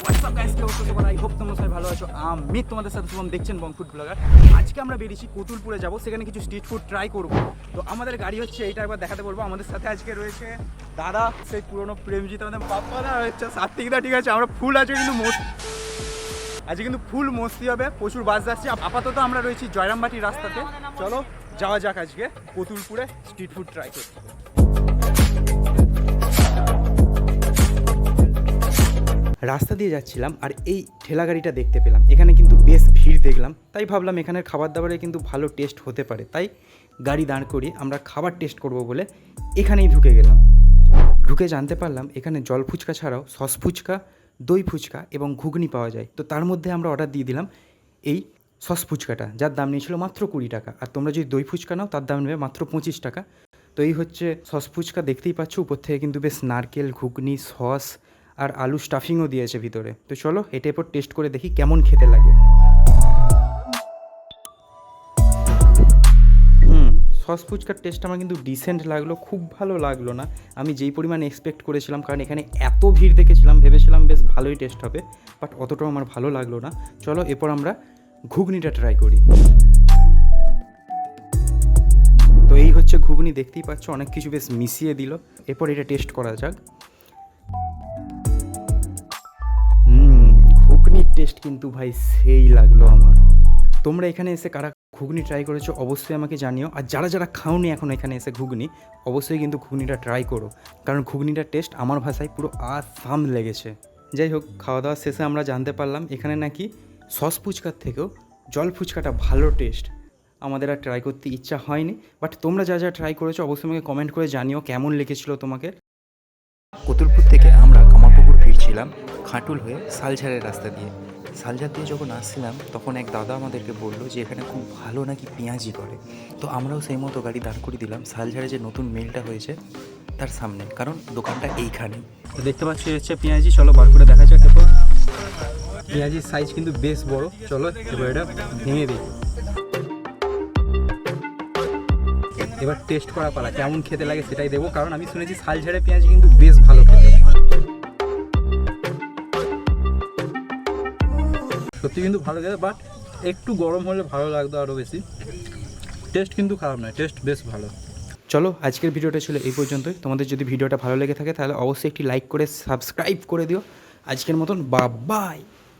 WhatsApp guys কি অবস্থা তোমার? আই তোমরা সবাই ভালো আছো। আমি তোমাদের সাথে শুভম দেখছেন বং ফুড ব্লগার। আজকে আমরা বেরিয়েছি কতুলপুরে যাব। সেখানে কিছু স্ট্রিট ফুড ট্রাই করব। তো আমাদের গাড়ি হচ্ছে, এইটা একবার দেখাতে বলব। আমাদের সাথে আজকে রয়েছে দাদা, সেই পুরনো প্রেমজিৎ আমাদের পাপ্পা দা রয়েছে সাত্বিকদা ঠিক আছে? আমরা ফুল আছে কিন্তু মোস্ট আজকে কিন্তু ফুল মস্তি হবে। প্রচুর বাস যাচ্ছে। আপাতত আমরা রয়েছি জয়রামবাটির রাস্তাতে। চলো, যাওয়া যাক আজকে কতুলপুরে স্ট্রিট ফুড ট্রাই করতে। রাস্তা দিয়ে যাচ্ছিলাম আর এই ঠেলা গাড়িটা দেখতে পেলাম। এখানে কিন্তু বেশ ভিড় দেখলাম। তাই ভাবলাম এখানের খাবার দাবারে কিন্তু ভালো টেস্ট হতে পারে। তাই গাড়ি দাঁড় করিয়ে আমরা খাবার টেস্ট করব বলে এখানেই ঢুকে গেলাম। ঢুকে জানতে পারলাম এখানে জল ফুচকা ছাড়াও সস ফুচকা, দই ফুচকা এবং ঘুগনি পাওয়া যায়। তো তার মধ্যে আমরা অর্ডার দিয়ে দিলাম এই সস ফুচকাটা, যার দাম নিয়েছিল মাত্র কুড়ি টাকা। আর তোমরা যদি দই ফুচকা নাও, তার দাম নেবে মাত্র পঁচিশ টাকা। তো এই হচ্ছে সস ফুচকা দেখতেই পাচ্ছ, উপর থেকে কিন্তু বেশ নারকেল, ঘুগনি, সস আর আলু স্টাফিংও দিয়েছে ভিতরে। তো চলো এটা এরপর টেস্ট করে দেখি কেমন খেতে লাগে। সস ফুচকার টেস্ট আমার কিন্তু ডিসেন্ট লাগল, খুব ভালো লাগল না। আমি যেই পরিমাণে এক্সপেক্ট করেছিলাম, কারণ এখানে এত ভিড় দেখেছিলাম, ভেবেছিলাম বেশ ভালোই টেস্ট হবে বাট অতটাও আমার ভালো লাগল না। চলো, এরপর আমরা ঘুগনিটা ট্রাই করি। তো এই হচ্ছে ঘুগনি, দেখতেই পাচ্ছ, অনেক কিছু বেশ মিশিয়ে দিল। এরপর এটা টেস্ট করা যাক। টেস্ট কিন্তু ভাই সেই লাগল আমার। তোমরা এখানে এসে কারা ঘুগনি ট্রাই করেছ অবশ্যই আমাকে জানিও। আর যারা যারা খাওনি এখন এখানে এসে ঘুগনি, অবশ্যই কিন্তু ঘুগনিটা ট্রাই করো। কারণ ঘুগনিটার টেস্ট আমার ভাষায় পুরো আসাম লেগেছে। যাই হোক, খাওয়া দাওয়া শেষে আমরা জানতে পারলাম, এখানে নাকি সস ফুচকার থেকেও জল ফুচকাটা ভালো টেস্ট আমাদের আর ট্রাই করতে ইচ্ছা হয়নি। বাট তোমরা যা যা ট্রাই করেছ অবশ্যই আমাকে কমেন্ট করে জানিও কেমন লেগেছিলো তোমাকে। কতুলপুর থেকে আমরা কামারপুকুর ফিরছিলাম, খাটুল হয়ে শালঝাড়ের রাস্তা দিয়ে। শালঝাড় দিয়ে যখন আসছিলাম, তখন এক দাদা আমাদেরকে বলল যে এখানে খুব ভালো নাকি পেঁয়াজি করে। তো আমরাও সেই মতো গাড়ি দাঁড় করিয়ে দিলাম। শালঝাড়ে যে নতুন মিলটা হয়েছে, তার সামনে। কারণ দোকানটা এইখানে। তো দেখতে পাচ্ছি হচ্ছে পেঁয়াজি। চলো বার করে দেখা যাক এরপর। পেঁয়াজির সাইজ কিন্তু বেশ বড়। চলো এবার এটা ভেঙে দিই এবার টেস্ট করা পালা। কেমন খেতে লাগে সেটাই দেবো। কারণ আমি শুনেছি শাল পেঁয়াজি কিন্তু বেশ ভালো খেতে। সত্যি কিন্তু ভালো লাগে বাট একটু গরম হলে ভালো লাগতো আরও বেশি। টেস্ট কিন্তু খারাপ নয় টেস্ট বেশ ভালো। চলো, আজকের ভিডিওটা ছিল এই পর্যন্তই। তোমাদের যদি ভিডিওটা ভালো লেগে থাকে, তাহলে অবশ্যই একটি লাইক করে সাবস্ক্রাইব করে দিও। আজকের মতন বা বাই